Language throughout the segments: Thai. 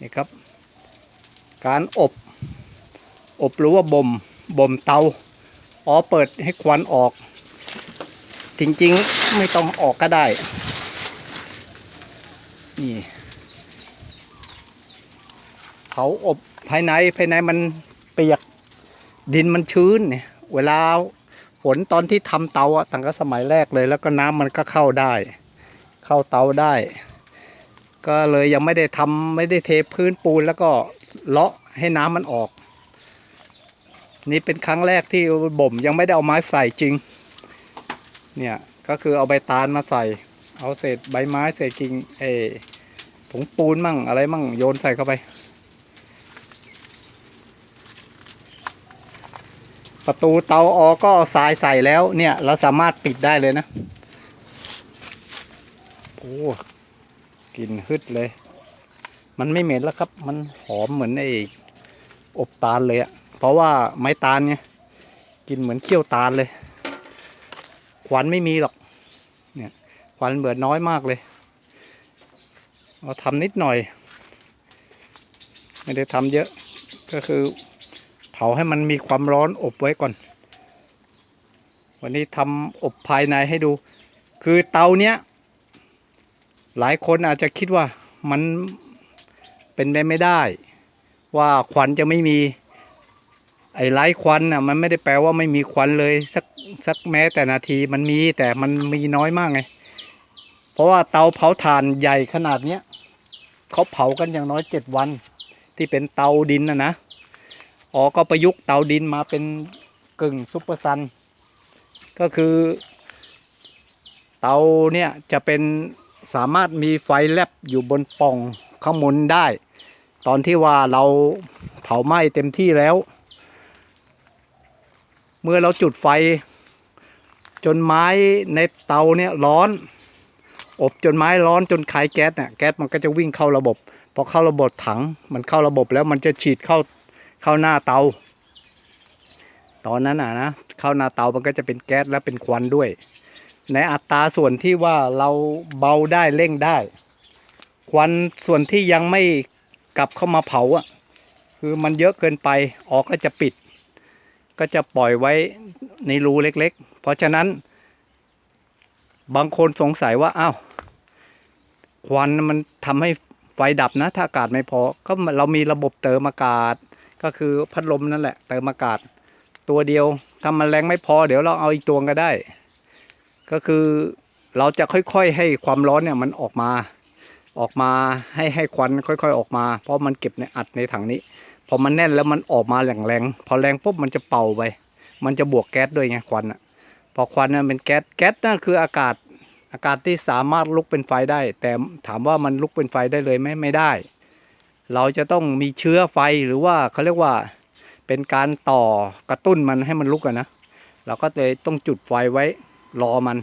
นี่ครับ การอบ อบหรือว่าบ่มบ่มเตาอ๋อเปิดให้ควันออก จริงๆไม่ต้องออกก็ได้ นี่เผาอบภายในภายในมันเปียกดินมันชื้นเนี่ยเวลาฝนตอนที่ทำเตาอะตั้งแต่สมัยแรกเลย แล้วก็น้ำมันก็เข้าได้ เข้าเตาได้ ก็เลยยังไม่ได้ทำไม่ได้เทพื้นปูนแล้วก็เลาะให้น้ำมันออก นี่เป็นครั้งแรกที่บ่มยังไม่ได้เอาไม้ใส่จริง เนี่ยก็คือเอาใบตาลมาใส่ เอาเศษใบไม้เศษกิ่งเอถุงปูนมั่งอะไรมั่งโยนใส่เข้าไป ประตูเตาออก็เอาทรายใส่แล้วเนี่ยเราสามารถปิดได้เลยนะโอ้ กลิ่นฮึดเลย มันไม่เหม็นแล้วครับ มันหอมเหมือนไอ้อบตาลเลยอะเพราะว่าไม้ตาลไงกินเหมือนเขี้ยวตาลเลยควันไม่มีหรอกเนี่ยควันเบิดน้อยมากเลยเราทำนิดหน่อย ไม่ได้ทำเยอะ ก็คือเผาให้มันมีความร้อนอบไว้ก่อน วันนี้ทำอบภายในให้ดู คือเตาเนี้ย หลายคนอาจจะคิดว่ามันเป็นไปไม่ได้ ว่าควันจะไม่มี ไอ้ไร้ควันน่ะมันไม่ได้แปลว่าไม่มีควันเลยสักสักแม้แต่นาทีมันมีแต่มันมีน้อยมากไง เพราะว่าเตาเผาถ่านใหญ่ขนาดเนี้ยเขาเผากันอย่างน้อยเจ็ดวัน ที่เป็นเตาดินนะนะอ๋อก็ประยุกต์เตาดินมาเป็นกึ่งซุปเปอร์ซันก็คือเตาเนี่ยจะเป็น สามารถมีไฟแลบอยู่บนป่องข้างบนได้ ตอนที่ว่าเราเผาไหม้เต็มที่แล้ว เมื่อเราจุดไฟ จนไม้ในเตาเนี่ยร้อน อบจนไม้ร้อนจนคายแก๊สเนี่ยแก๊สมันก็จะวิ่งเข้าระบบพอเข้าระบบถังมันเข้าระบบแล้วมันจะฉีดเข้าเข้าหน้าเตา ตอนนั้นอะนะเข้าหน้าเตามันก็จะเป็นแก๊สและเป็นควันด้วย ในอัตราส่วนที่ว่าเราเบาได้เร่งได้ ควันส่วนที่ยังไม่กลับเข้ามาเผาอะคือมันเยอะเกินไปออกก็จะปิด ก็จะปล่อยไว้ในรูเล็กๆ เพราะฉะนั้น บางคนสงสัยว่าอ้าวควันมันทำให้ไฟดับนะ ถ้าอากาศไม่พอ ก็เรามีระบบเติมอากาศ ก็คือพัดลมนั่นแหละเติมอากาศ ตัวเดียวถ้ามันแรงไม่พอ เดี๋ยวเราเอาอีกตัวก็ได้ ก็คือเราจะค่อยๆให้ความร้อนเนี่ยมันออกมาออกมาให้ให้ควันค่อย ๆ ออกมา เพราะมันเก็บในอัดในถังนี้ พอมันแน่นแล้วมันออกมาแรงๆพอแรงปุ๊บมันจะเป่าไป มันจะบวกแก๊สด้วยไงควันอะพอควันนั้นเป็นแก๊สแก๊สนั่นคืออากาศอากาศที่สามารถลุกเป็นไฟได้ แต่ถามว่ามันลุกเป็นไฟได้เลยไหมไม่ได้ เราจะต้องมีเชื้อไฟหรือว่าเขาเรียกว่าเป็นการต่อกระตุ้นมันให้มันลุกอะนะเราก็เลยต้องจุดไฟไว้ รอมัน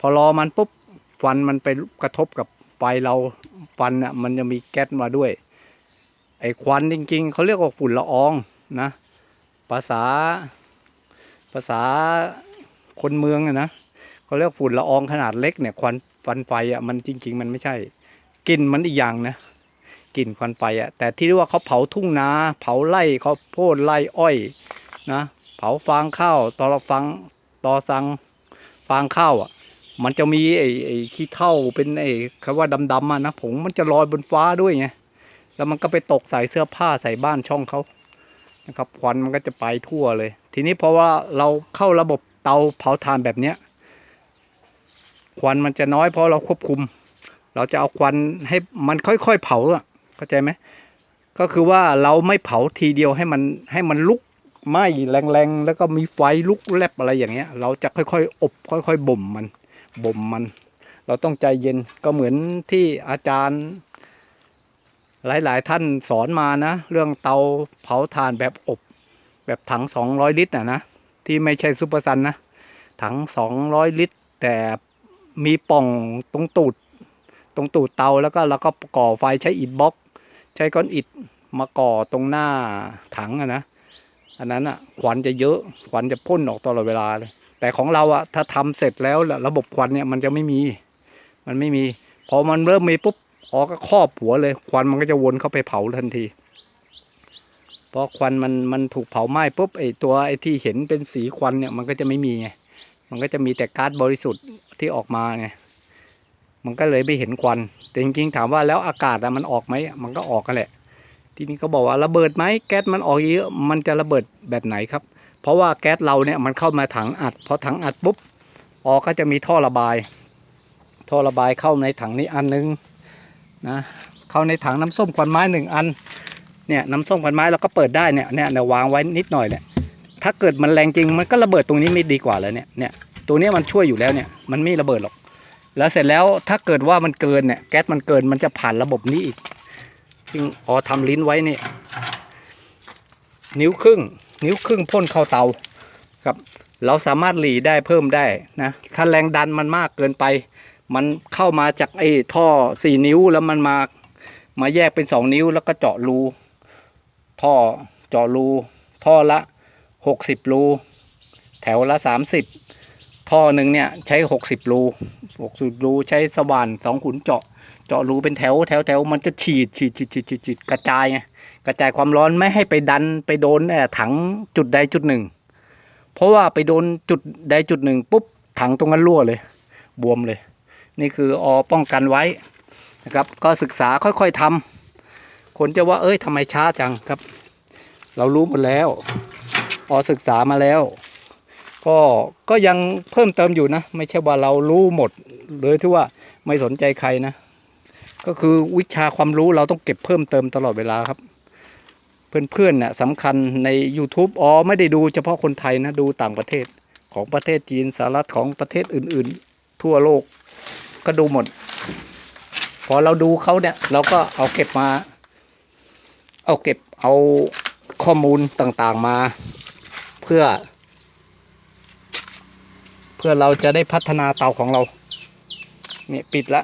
พอรอมันปุ๊บฟันมันไปกระทบกับไฟเราฟันอะมันจะมีแก๊สมาด้วย ไอ้ควันจริง ๆเขาเรียกว่าฝุ่นละอองนะภาษาภาษาคนเมืองนะเขาเรียกฝุ่นละอองขนาดเล็กเนี่ยควันฟันไฟอะมันจริง ๆ มันไม่ใช่กลิ่นมันอีกอย่างนะกลิ่นควันไฟอะแต่ที่เรียกว่าเขาเผาทุ่งนา เผาไร่เขาโพดไร่อ้อยนะเผาฟางข้าวตอละฟังตอสัง ฟางข้าวอะ มันจะมีไอ้ไอ้ขี้เถ้าเป็นไอ้คำว่าดำๆอะนะผงมันจะลอยบนฟ้าด้วยไงแล้วมันก็ไปตกใส่เสื้อผ้าใส่บ้านช่องเขานะครับควันมันก็จะไปทั่วเลย ทีนี้เพราะว่าเราเข้าระบบเตาเผาถ่านแบบเนี้ยควันมันจะน้อยเพราะเราควบคุม เราจะเอาควันให้มันค่อยๆเผาอะเข้าใจไหมก็คือว่าเราไม่เผาทีเดียวให้มันให้มันลุก ไหม้แรงๆ แล้วก็มีไฟลุกแลบอะไรอย่างเงี้ย เราจะค่อย ๆ อบ ค่อย ๆ บ่มมัน บ่มมัน เราต้องใจเย็นก็เหมือนที่อาจารย์ หลายๆ ท่านสอนมานะ เรื่องเตาเผาถ่านแบบอบ แบบถัง 200 ลิตรนะนะ ที่ไม่ใช่ซุปเปอร์ซันนะ ถัง 200 ลิตร แต่มีป่องตรงตูด ตรงตูดเตาแล้วก็เราก็ก่อไฟใช้อิฐบล็อก ใช้ก้อนอิฐมาก่อตรงหน้าถังอะนะ อันนั้นอะควันจะเยอะควันจะพ่นออกตลอดเวลาเลย แต่ของเราอะถ้าทำเสร็จแล้วระบบควันเนี่ยมันจะไม่มี มันไม่มี พอมันเริ่มมีปุ๊บออก็ครอบหัวเลย ควันมันก็จะวนเข้าไปเผาทันทีพอควันมันมันถูกเผาไหม้ปุ๊บไอตัวไอที่เห็นเป็นสีควันเนี่ยมันก็จะไม่มีไงมันก็จะมีแต่ก๊าซบริสุทธิ์ที่ออกมาไงมันก็เลยไม่เห็นควันแต่จริงๆถามว่าแล้วอากาศอะมันออกไหมมันก็ออกกันแหละ ทีนี้เขาบอกว่าระเบิดไหมแก๊สมันออกเยอะมันจะระเบิดแบบไหนครับ เพราะว่าแก๊สเราเนี่ยมันเข้ามาถังอัดพอถังอัดปุ๊บออกก็จะมีท่อระบาย ท่อระบายเข้าในถังนี้อันนึงนะเข้าในถังน้ำส้มควันไม้หนึ่งอันเนี่ยน้ำส้มควันไม้เราก็เปิดได้เนี่ยเนี่ยเนี่ยวางไว้นิดหน่อยเนี่ยถ้าเกิดมันแรงจริงมันก็ระเบิดตรงนี้ไม่ดีกว่าเลยเนี่ยเนี่ยตัวนี้มันช่วยอยู่แล้วเนี่ยมันไม่ระเบิดหรอก แล้วเสร็จแล้วถ้าเกิดว่ามันเกินเนี่ยแก๊สมันเกินมันจะผ่านระบบนี้อีก ซึ่งอ๋อทำลิ้นไว้นี่ นิ้วครึ่ง นิ้วครึ่งพ่นเข้าเตาครับ เราสามารถหลีได้เพิ่มได้นะ ถ้าแรงดันมันมากเกินไป มันเข้ามาจากไอ้ท่อสี่นิ้วแล้วมันมามาแยกเป็นสองนิ้วแล้วก็เจาะรูท่อเจาะรูท่อละหกสิบรูแถวละสามสิบ ท่อหนึ่งเนี่ยใช้หกสิบรูหกสิบรูใช้สว่านสองขุนเจาะ เจาะรูเป็นแถวแถวแถวมันจะฉีดฉีดฉีดฉีดฉีดฉีดกระจายไงกระจายความร้อนไม่ให้ไปดันไปโดนเอ่ถังจุดใดจุดหนึ่ง เพราะว่าไปโดนจุดใดจุดหนึ่งปุ๊บถังตรงนั้นรั่วเลย บวมเลย นี่คืออป้องกันไว้นะครับก็ศึกษาค่อยๆทำคนจะว่าเอ้ยทำไมช้าจังครับ เรารู้หมดแล้ว อศึกษามาแล้ว ก็ก็ยังเพิ่มเติมอยู่นะ ไม่ใช่ว่าเรารู้หมดเลยที่ว่าไม่สนใจใครนะ ก็คือวิชาความรู้เราต้องเก็บเพิ่มเติมตลอดเวลาครับ เพื่อนๆน่ะสำคัญใน YouTube อ๋อไม่ได้ดูเฉพาะคนไทยนะ ดูต่างประเทศของประเทศจีนสหรัฐของประเทศอื่น ๆ ทั่วโลกก็ดูหมด พอเราดูเขาเนี่ย เราก็เอาเก็บมา เอาเก็บเอาข้อมูลต่างๆมา เพื่อ พื่อเราจะได้พัฒนาเตาของเราเนี่ยปิดละ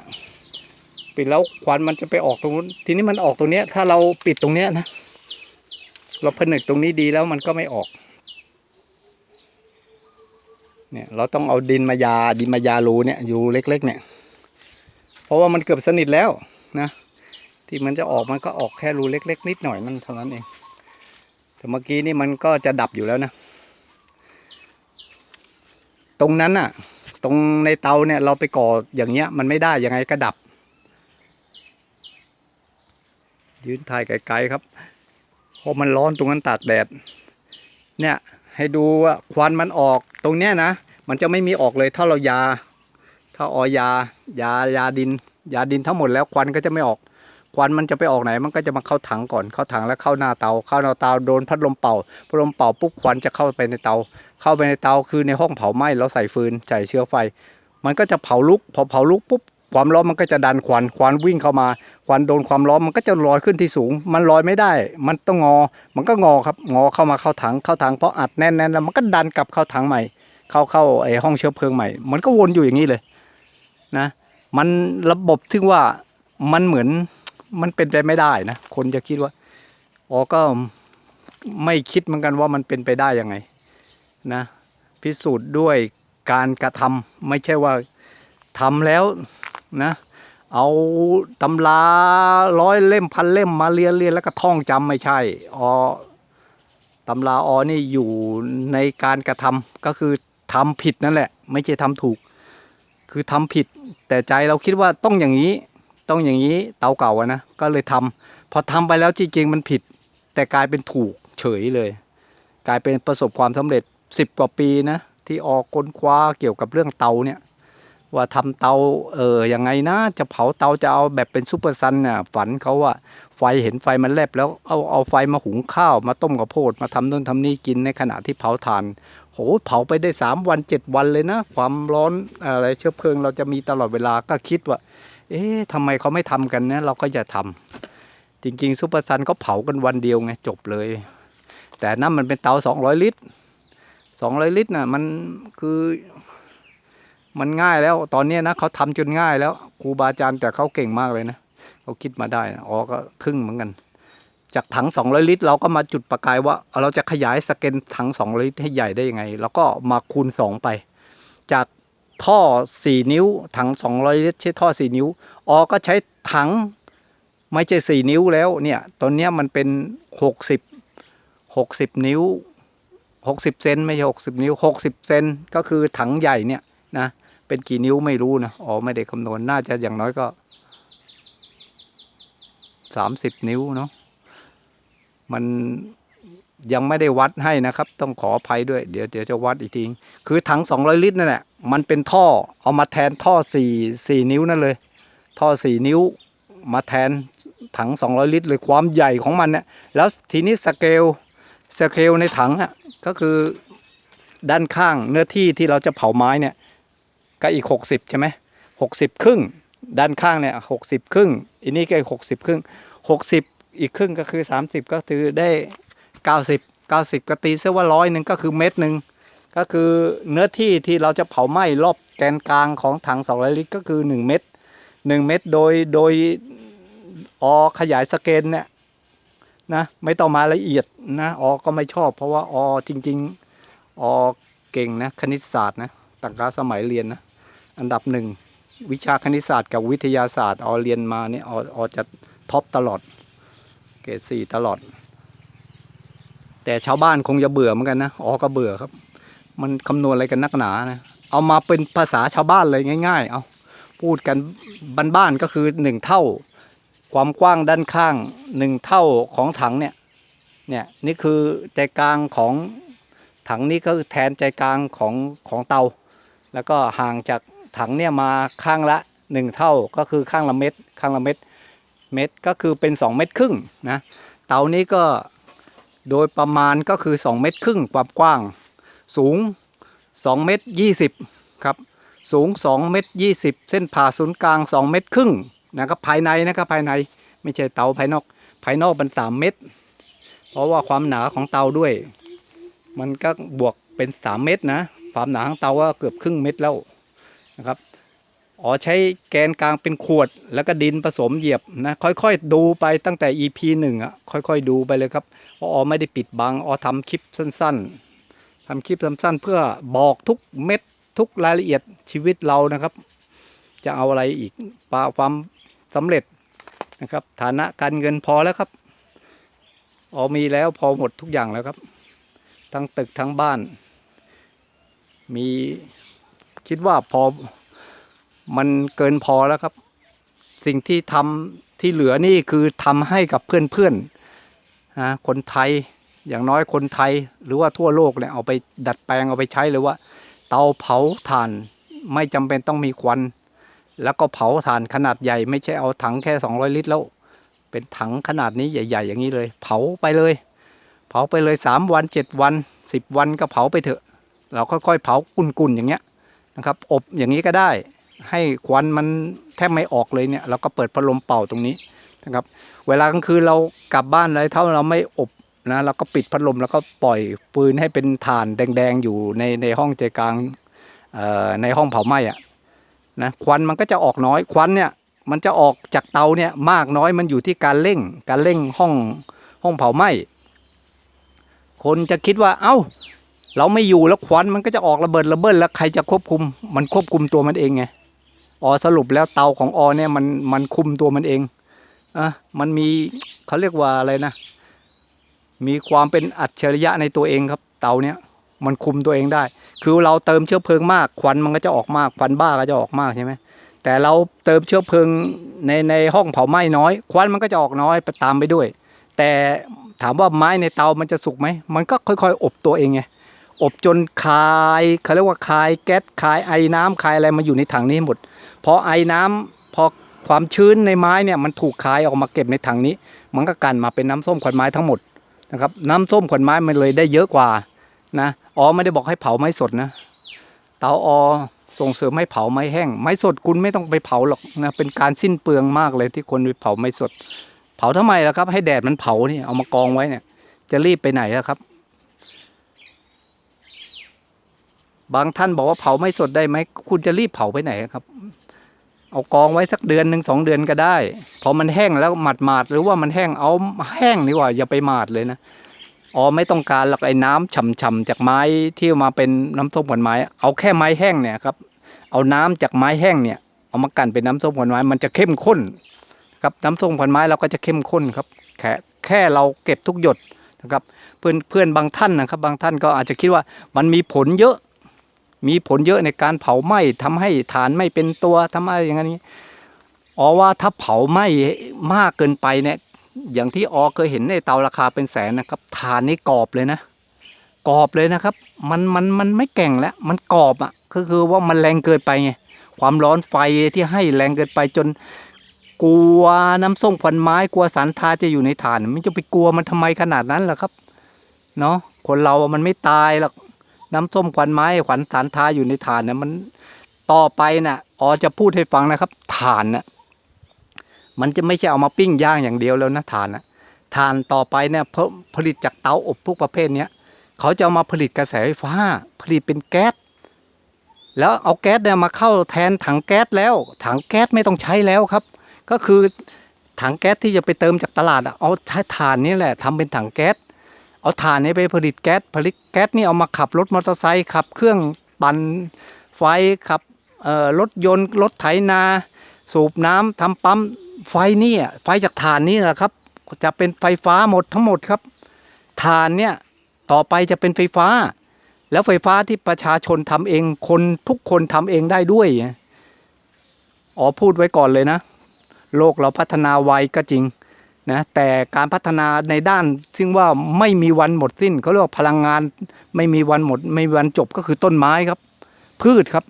ปิดแล้วควันมันจะไปออกตรงนู้นทีนี้มันออกตรงเนี้ยถ้าเราปิดตรงเนี้ยนะ เราผนึกตรงนี้ดีแล้วมันก็ไม่ออกเนี่ยเราต้องเอาดินมายาดินมายารูเนี่ยอยู่เล็ก ๆ เนี่ย เพราะว่ามันเกือบสนิทแล้วนะ ที่มันจะออกมันก็ออกแค่รูเล็ก ๆ นิดหน่อยนั่นเท่านั้นเองแต่เมื่อกี้นี่มันก็จะดับอยู่แล้วนะ ตรงนั้นน่ะ ตรงในเตาเนี่ยเราไปก่ออย่างเงี้ย มันไม่ได้ยังไงก็ดับ ยืนถ่ายไกลๆครับเพราะมันร้อนตรงนั้นตากแดด เนี่ยให้ดูว่าควันมันออกตรงเนี้ยนะ มันจะไม่มีออกเลยถ้าเรายา ถ้าออยา ยายาดิน ยาดินทั้งหมดแล้วควันก็จะไม่ออก ควันมันจะไปออกไหนมันก็จะมาเข้าถังก่อนเข้าถังแล้วเข้าหน้าเตา เข้าหน้าเตาโดนพัดลมเป่าพัดลมเป่าปุ๊บควันจะเข้าไปในเตา เข้าไปในเตาคือในห้องเผาไหม้เราใส่ฟืนใส่เชื้อไฟ มันก็จะเผาลุกพอเผาลุกปุ๊บความร้อนมันก็จะดันควันควันวิ่งเข้ามา ควันโดนความร้อนมันก็จะลอยขึ้นที่สูง มันลอยไม่ได้ มันต้องงอ มันก็งอครับงอเข้ามาเข้าถังเข้าถังเพราะอัดแน่นๆแล้วมันก็ดันกลับเข้าถังใหม่ เข้าเข้าไอห้องเชื้อเพลิงใหม่ มันก็วนอยู่อย่างนี้เลยนะ มันระบบที่ว่ามันเหมือน มันเป็นไปไม่ได้นะ คนจะคิดว่าอ๋อก็ไม่คิดเหมือนกันว่ามันเป็นไปได้ยังไงนะพิสูจน์ด้วยการกระทำไม่ใช่ว่าทำแล้วนะเอาตำราร้อยเล่มพันเล่มมาเรียนเรียนแล้วก็ท่องจำไม่ใช่ออตำราออนี่อยู่ในการกระทำก็คือทำผิดนั่นแหละ ไม่ใช่ทำถูก คือทำผิดแต่ใจเราคิดว่าต้องอย่างนี้ ต้องอย่างนี้เตาเก่าอะนะก็เลยทำพอทำไปแล้วจริงๆมันผิด แต่กลายเป็นถูกเฉยเลย กลายเป็นประสบความสำเร็จสิบกว่าปีนะที่ออกค้นคว้าเกี่ยวกับเรื่องเตาเนี่ยว่าทำเตาเออยังไงนะ จะเผาเตาจะเอาแบบเป็นซูเปอร์ซันน่ะฝันเขาว่าไฟเห็นไฟมันแลบแล้วเอาเอาไฟมาหุงข้าวมาต้มกับโพดมาทำนู่นทำนี่กินในขณะที่เผาถ่านโหเผาไปได้สามวันเจ็ดวันเลยนะ ความร้อนอะไรเชื้อเพลิงเราจะมีตลอดเวลาก็คิดว่า เอ๊ะทำไมเขาไม่ทำกันนะเราก็จะทำจริงๆซูเปอร์ซันเขาเผากันวันเดียวไงจบเลย แต่นั่นมันเป็นเตาสองร้อยลิตรสองร้อยลิตรน่ะมันคือมันง่ายแล้วตอนนี้นะเขาทำจนง่ายแล้วครูบาอาจารย์แต่เขาเก่งมากเลยนะเขาคิดมาได้นะอ๋อก็ทึ่งเหมือนกัน จากถัง 200 ลิตร เราก็มาจุดประกายว่า เราจะขยายสเกนถัง 200 ลิตรให้ใหญ่ได้ยังไง แล้วก็มาคูณ 2 ไป จาก ท่อ 4 นิ้ว ถัง 200 ลิตรใช้ท่อ 4 นิ้วอ๋อก็ใช้ถังไม่ใช่สี่นิ้วแล้วเนี่ยตอนนี้มันเป็นหกสิบหกสิบนิ้วหกสิบเซนไม่ใช่หกสิบนิ้วหกสิบเซนก็คือถังใหญ่เนี่ยนะเป็นกี่นิ้วไม่รู้นะอ๋อไม่ได้คำนวณน่าจะอย่างน้อยก็สามสิบนิ้วเนาะมัน ยังไม่ได้วัดให้นะครับ ต้องขออภัยด้วย เดี๋ยวเดี๋ยวจะวัดอีกทีคือถังสองร้อยลิตรนั่นแหละมันเป็นท่อเอามาแทนท่อสี่สี่นิ้วนั่นเลย ท่อสี่นิ้วมาแทนถัง 200 ลิตรเลยความใหญ่ของมันเนี่ยแล้วทีนี้สเกลสเกลในถังอะก็คือด้านข้างเนื้อที่ที่เราจะเผาไม้เนี่ยก็อีก 60 ใช่ไหม60ครึ่ง ด้านข้างเนี่ย60ครึ่งอันนี้ก็อีก60ครึ่ง60อีกครึ่งก็คือ 30 ก็คือได้ 90 90 ก็ตีเสียว่าร้อยหนึ่งก็คือเม็ดหนึ่งก็คือเนื้อที่ที่เราจะเผาไหม้รอบแกนกลางของถัง200ลิตรก็คือ 1 เม็ดหนึ่งเม็ดโดยโดยอขยายสเกลเนี่ยนะไม่ต้องมาละเอียดนะอก็ไม่ชอบ เพราะว่าอจริงๆอเก่งนะคณิตศาสตร์นะตั้งแต่สมัยเรียนนะอันดับหนึ่งวิชาคณิตศาสตร์กับวิทยาศาสตร์อเรียนมาเนี่ยออจะท็อปตลอดเกรดสี่ตลอด แต่ชาวบ้านคงจะเบื่อเหมือนกันนะออก็เบื่อครับ มันคำนวณอะไรกันนักหนานะเอามาเป็นภาษาชาวบ้านเลยง่าย ๆ เอาพูดกันบ้านๆก็คือหนึ่งเท่า ความกว้างด้านข้างหนึ่งเท่าของถังเนี่ยเนี่ยนี่คือใจกลางของถังนี้ก็แทนใจกลางของของเตา แล้วก็ห่างจากถังเนี่ยมาข้างละหนึ่งเท่าก็คือข้างละเม็ดข้างละเม็ดเม็ดก็คือเป็น 2 เม็ดครึ่งนะเตานี้ก็ โดยประมาณก็คือ 2 เม็ดครึ่งความกว้าง สูง 2 เม็ด20 ครับ สูง 2 เมตร 20 เส้นผ่าศูนย์กลาง 2 เมตรครึ่งนะครับภายในนะครับภายในไม่ใช่เตาภายนอก ภายนอกมัน 3 เมตร เพราะว่าความหนาของเตาด้วย มันก็บวกเป็น 3 เมตรนะความหนาของเตาก็เกือบครึ่งเมตรแล้วนะครับ อ๋อใช้แกนกลางเป็นขวด แล้วก็ดินผสมเหยียบนะค่อยๆดูไปตั้งแต่ EP 1อะค่อยๆดูไปเลยครับเพราะอ๋อไม่ได้ปิดบังอ๋อทำคลิปสั้นๆทำคลิปสั้นๆเพื่อบอกทุกเม็ดทุกรายละเอียดชีวิตเรานะครับ จะเอาอะไรอีกปาความสำเร็จนะครับฐานะการเงินพอแล้วครับอ๋อมีแล้วพอหมดทุกอย่างแล้วครับ ทั้งตึกทั้งบ้าน มีคิดว่าพอ มันเกินพอแล้วครับ สิ่งที่ทำที่เหลือนี่คือทำให้กับเพื่อนๆนะคนไทยอย่างน้อยคนไทยหรือว่าทั่วโลกเนี่ยเอาไปดัดแปลงเอาไปใช้เลยว่า เตาเผาถ่านไม่จำเป็นต้องมีควัน แล้วก็เผาถ่านขนาดใหญ่ ไม่ใช่เอาถังแค่ 200 ลิตรแล้ว เป็นถังขนาดนี้ใหญ่ ๆ อย่างนี้เลย เผาไปเลย เผาไปเลย 3 วัน 7 วัน 10 วันก็เผาไปเถอะ เราค่อยๆ เผากุ่นๆอย่างเงี้ยนะครับ อบอย่างนี้ก็ได้ ให้ควันมันแทบไม่ออกเลยเนี่ยเราก็เปิดพัดลมเป่าตรงนี้นะครับ เวลากลางคืนเรากลับบ้านอะไรเท่าเราไม่อบนะเราก็ปิดพัดลมแล้วก็ปล่อยปืนให้เป็นถ่านแดงๆอยู่ในในห้องใจกลางเอ่อในห้องเผาไหม้อะนะควันมันก็จะออกน้อยควันเนี่ยมันจะออกจากเตาเนี่ยมากน้อยมันอยู่ที่การเร่ง การเร่งห้องห้องเผาไหม้คนจะคิดว่าเอ้า เราไม่อยู่แล้วควันมันก็จะออกระเบิดระเบิดแล้วใครจะควบคุม มันควบคุมตัวมันเองไง ออสรุปแล้วเตาของออเนี่ยมันมันคุมตัวมันเองอะมันมีเขาเรียกว่าอะไรนะ มีความเป็นอัจฉริยะในตัวเองครับ เตาเนี้ยมันคุมตัวเองได้ คือเราเติมเชื้อเพลิงมากควันมันก็จะออกมากควันบ้าก็จะออกมากใช่ไหมแต่เราเติมเชื้อเพลิงในในห้องเผาไหม้น้อย ควันมันก็จะออกน้อยไปตามไปด้วย แต่ถามว่าไม้ในเตามันจะสุกไหม มันก็ค่อยๆ อบตัวเองไง อบจนคายเขาเรียกว่าคายแก๊สคายไอ้น้ำคายอะไรมาอยู่ในถังนี้หมด พอไอน้ำพอความชื้นในไม้เนี่ยมันถูกคายออกมาเก็บในถังนี้ มันก็กันมาเป็นน้ำส้มขวัญไม้ทั้งหมดนะครับน้ำส้มขวัญไม้มันเลยได้เยอะกว่านะอ๋อไม่ได้บอกให้เผาไม้สดนะเตาออส่งเสริมให้เผาไม้แห้ง ไม้สดคุณไม่ต้องไปเผาหรอกนะเป็นการสิ้นเปลืองมากเลยที่คนไปเผาไม้สด เผาทำไมล่ะครับ ให้แดดมันเผานี่เอามากองไว้เนี่ย จะรีบไปไหนล่ะครับ บางท่านบอกว่าเผาไม้สดได้ไหมคุณจะรีบเผาไปไหนครับ เอากองไว้สักเดือนหนึ่งสองเดือนก็ได้ พอมันแห้งแล้วหมาดหมาดหรือว่ามันแห้งเอาแห้งดีกว่าอย่าไปหมาดเลยนะอ๋อไม่ต้องการหรอกไอ้น้ำฉ่ำๆจากไม้ที่มาเป็นน้ำส้มขวัญไม้ เอาแค่ไม้แห้งเนี่ยครับ เอาน้ำจากไม้แห้งเนี่ย เอามากันเป็นน้ำส้มขวัญไม้มันจะเข้มข้นครับน้ำส้มขวัญไม้เราก็จะเข้มข้นครับ แค่แค่เราเก็บทุกหยดนะครับ เพื่อนเพื่อนบางท่านนะครับ บางท่านก็อาจจะคิดว่ามันมีผลเยอะ มีผลเยอะในการเผาไหม้ทำให้ฐานไม่เป็นตัวทำอะไรอย่างนี้อ๋อว่าถ้าเผาไหม้มากเกินไปเนี่ย อย่างที่ออเคยเห็นในเตาราคาเป็นแสนนะครับฐานนี่กรอบเลยนะกรอบเลยนะครับ มันมันมันไม่แก่งแล้วมันกรอบอะก็คือว่ามันแรงเกินไปไงความร้อนไฟที่ให้แรงเกินไปจนกลัวน้ำส้มควันไม้กลัวสารทาจะอยู่ในฐาน มันจะไปกลัวมันทำไมขนาดนั้นล่ะครับเนาะคนเราอะมันไม่ตายหรอก น้ำส้มควันไม้ขวัญสารทาอยู่ในฐานเนี่ยมันต่อไปน่ะอ๋อจะพูดให้ฟังนะครับฐานน่ะมันจะไม่ใช่เอามาปิ้งย่างอย่างเดียวแล้วนะฐานน่ะฐานต่อไปเนี่ยผลิตจากเตาอบพวกประเภทเนี้ยเขาจะเอามาผลิตกระแสไฟฟ้า ผลิตเป็นแก๊สแล้วเอาแก๊สเนี่ยมาเข้าแทนถังแก๊สแล้ว ถังแก๊สไม่ต้องใช้แล้วครับ ก็คือถังแก๊สที่จะไปเติมจากตลาดเอาใช้ถ่านนี่แหละทำเป็นถังแก๊ส เอาถ่านนี้ไปผลิตแก๊สผลิตแก๊สนี่เอามาขับรถมอเตอร์ไซค์ขับ เครื่องปั่นไฟขับรถยนต์รถไถนา สูบน้ำทำปั๊มไฟนี่ไฟจากถ่านนี่แหละครับ จะเป็นไฟฟ้าหมดทั้งหมดครับถ่านเนี่ยต่อไปจะเป็นไฟฟ้า แล้วไฟฟ้าที่ประชาชนทำเองคนทุกคนทำเองได้ด้วยอ๋อพูดไว้ก่อนเลยนะ โลกเราพัฒนาไวก็จริง นะแต่การพัฒนาในด้าน ซึ่งว่าไม่มีวันหมดสิ้นเขาเรียกว่าพลังงานไม่มีวันหมด ไม่มีวันจบก็คือต้นไม้ครับ พืชครับ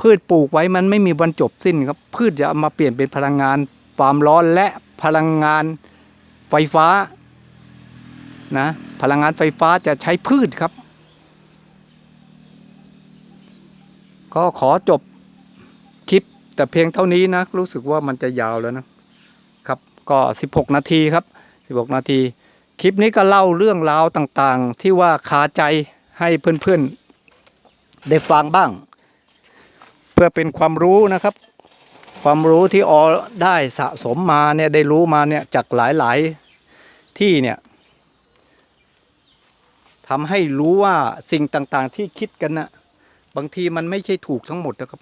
พืชปลูกไว้มันไม่มีวันจบสิ้นครับ พืชจะามาเปลี่ยนเป็นพลังงานความร้อนและพลังงานไฟฟ้านะพลังงานไฟฟ้าจะใช้พืชครับ ก็ขอจบคลิปแต่เพียงเท่านี้นะ รู้สึกว่ามันจะยาวแล้วนะ ก็ 16 นาทีครับ 16 นาที คลิปนี้ก็เล่าเรื่องราวต่างๆ ที่ว่าคาใจให้เพื่อนๆ ได้ฟังบ้าง เพื่อเป็นความรู้นะครับ ความรู้ที่ออได้สะสมมาเนี่ยได้รู้มาเนี่ยจากหลายๆที่เนี่ยทำให้รู้ว่าสิ่งต่างๆ ที่คิดกันนะบางทีมันไม่ใช่ถูกทั้งหมดนะครับ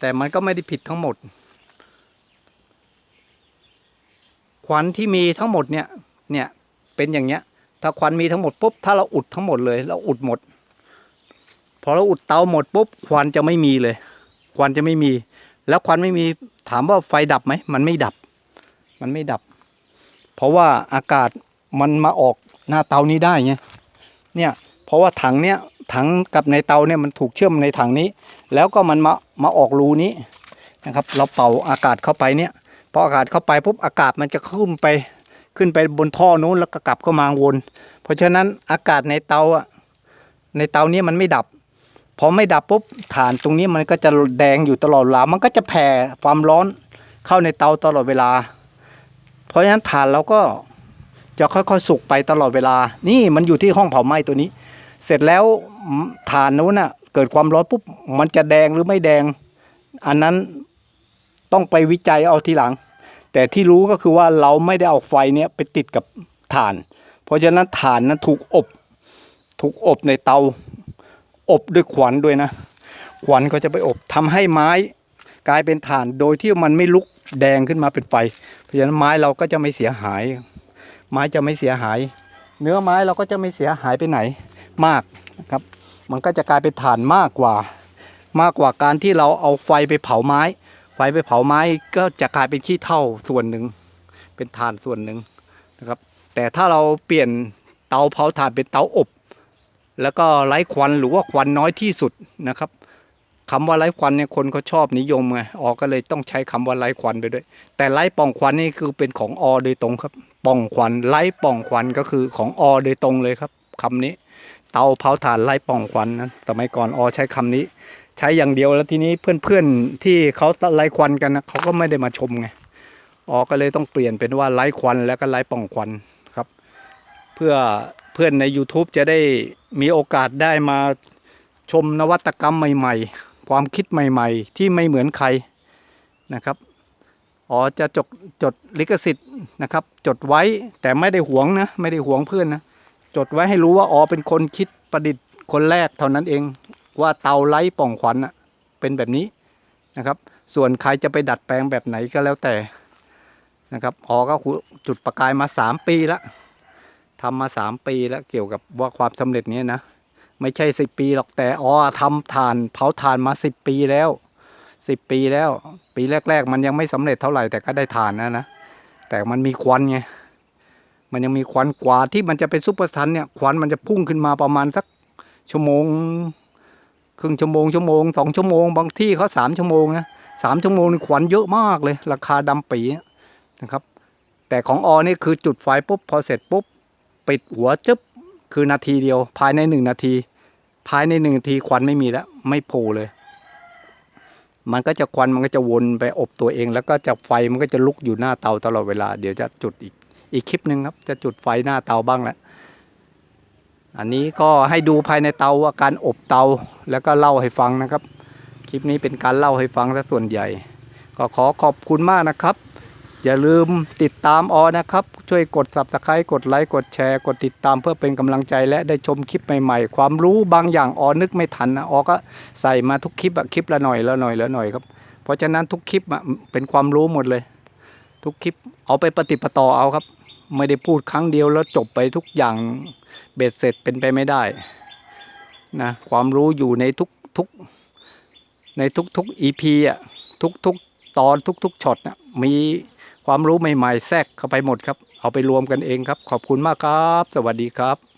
แต่มันก็ไม่ได้ผิดทั้งหมด ค วันที่มีทั้งหมดเนี่ยเนี่ยเป็นอย่างเงี้ย ถ้าควันมีทั้งหมดปุ๊บถ้าเราอุดทั้งหมดเลย เราอุดหมด พอเราอุดเตาหมดปุ๊บควันจะไม่มีเลย ควันจะไม่มี แล้วควันไม่มีถามว่าไฟดับไหมมันไม่ดับ มันไม่ดับ เพราะว่าอากาศมันมาออกหน้าเตานี้ได้ไงเนี่ยเพราะว่าถังเนี้ยถังกับในเตาเนี่ยมันถูกเชื่อมในถังนี้ แล้วก็มันมามาออกรูนี้นะครับ เราเป่าอากาศเข้าไปเนี่ย พออากาศเข้าไปปุ๊บอากาศมันจะขึ้นไปขึ้นไปบนท่อนู้นแล้วก็กลับเข้ามาวน เพราะฉะนั้นอากาศในเตาอะในเตานี้มันไม่ดับพอไม่ดับปุ๊บฐานตรงนี้มันก็จะแดงอยู่ตลอดเวลา มันก็จะแผ่ความร้อนเข้าในเตาตลอดเวลา เพราะฉะนั้นฐานเราก็จะค่อยๆสุกไปตลอดเวลา นี่มันอยู่ที่ห้องเผาไหม้ตัวนี้ เสร็จแล้วฐานนู้นน่ะเกิดความร้อนปุ๊บมันจะแดงหรือไม่แดง อันนั้น ต้องไปวิจัยเอาทีหลัง แต่ที่รู้ก็คือว่าเราไม่ได้เอาไฟเนี้ยไปติดกับถ่าน เพราะฉะนั้นถ่านนั้นถูกอบถูกอบในเตาอบด้วยขวัญด้วยนะ ขวัญก็จะไปอบทำให้ไม้กลายเป็นถ่านโดยที่มันไม่ลุกแดงขึ้นมาเป็นไฟ เพราะฉะนั้นไม้เราก็จะไม่เสียหาย ไม้จะไม่เสียหาย เนื้อไม้เราก็จะไม่เสียหายไปไหนมากนะครับ มันก็จะกลายเป็นถ่านมากกว่า มากกว่าการที่เราเอาไฟไปเผาไม้ ฟไปเผาไม้ก็จะกลายเป็นขี้เถ้าส่วนหนึ่ง เป็นถ่านส่วนหนึ่งนะครับ แต่ถ้าเราเปลี่ยนเตาเผาถ่านเป็นเตาอบ แล้วก็ไร้ควันหรือว่าควันน้อยที่สุดนะครับคำว่าไร้ควันเนี่ยคนเขาชอบนิยมไงออก็เลยต้องใช้คำว่าไร้ควันไปด้วย แต่ไร้ป่องควันนี่คือเป็นของออโดยตรงครับป่องควันไร้ป่องควันก็คือของออโดยตรงเลยครับคำนี้ เตาเผาถ่านไร้ป่องควันนั้นสมัยก่อนอใช้คำนี้ ใช้อย่างเดียวแล้วทีนี้เพื่อนๆที่เขาไร้ควันกันนะเขาก็ไม่ได้มาชมไงอ๋อก็เลยต้องเปลี่ยนเป็นว่าไร้ควันแล้วก็ไร้ป่องควันครับ เพื่อเพื่อนใน YouTube จะได้มีโอกาสได้มาชมนวัตกรรมใหม่ๆ ความคิดใหม่ๆ ที่ไม่เหมือนใครนะครับอ๋อจะจดจดลิขสิทธิ์นะครับ จดไว้แต่ไม่ได้หวงนะ ไม่ได้หวงเพื่อนนะ จดไว้ให้รู้ว่าอ๋อเป็นคนคิดประดิษฐ์คนแรกเท่านั้นเอง ว่าเตาไร้ป่องควันเป็นแบบนี้นะครับ ส่วนใครจะไปดัดแปลงแบบไหนก็แล้วแต่นะครับออก็จุดประกายมาสามปีแล้วทำมาสามปีแล้วเกี่ยวกับว่าความสำเร็จนี้นะไม่ใช่สิบปีหรอกแต่อ๋อทำฐานเผาถ่านมาสิบปีแล้วสิบปีแล้ว ปีแรก ๆ มันยังไม่สำเร็จเท่าไหร่แต่ก็ได้ฐานนะนะแต่มันมีควันไงมันยังมีควันกว่าที่มันจะเป็นซุปเปอร์ซันเนี่ยควันมันจะพุ่งขึ้นมาประมาณสักชั่วโมง ครึ่งชั่วโมงชั่วโมงสองชั่วโมงบางที่เขาสามชั่วโมงนะสามชั่วโมงนี่ควันเยอะมากเลย ราคาดำปีนะครับ แต่ของออนี่คือจุดไฟปุ๊บพอเสร็จปุ๊บปิดหัวจึ๊บคือนาทีเดียว ภายในหนึ่งนาที ภายในหนึ่งนาทีควันไม่มีแล้ว ไม่โผล่เลย มันก็จะควันมันก็จะวนไปอบตัวเอง แล้วก็จะไฟมันก็จะลุกอยู่หน้าเตาตลอดเวลา เดี๋ยวจะจุดอีกอีกคลิปหนึ่งครับ จะจุดไฟหน้าเตาบ้างแหละ อันนี้ก็ให้ดูภายในเตาว่าการอบเตาแล้วก็เล่าให้ฟังนะครับ คลิปนี้เป็นการเล่าให้ฟังซะส่วนใหญ่ ก็ขอขอบคุณมากนะครับ อย่าลืมติดตามออนะครับ ช่วยกด subscribe กดไลค์กดแชร์ กดติดตามเพื่อเป็นกำลังใจและได้ชมคลิปใหม่ๆ ความรู้บางอย่างออนึกไม่ทันนะออก็ใส่มาทุกคลิปอะคลิปละหน่อยละหน่อยละหน่อยครับเพราะฉะนั้นทุกคลิปอะเป็นความรู้หมดเลย ทุกคลิปเอาไปปฏิปต่อเอาครับ ไม่ได้พูดครั้งเดียวแล้วจบไปทุกอย่าง เบ็ดเสร็จเป็นไปไม่ได้นะความรู้อยู่ในทุกทุกในทุกทุกอีพีอะทุกทุกตอนทุกทุกช็อตนะมีความรู้ใหม่ๆ แทรกเข้าไปหมดครับ เอาไปรวมกันเองครับ ขอบคุณมากครับ สวัสดีครับ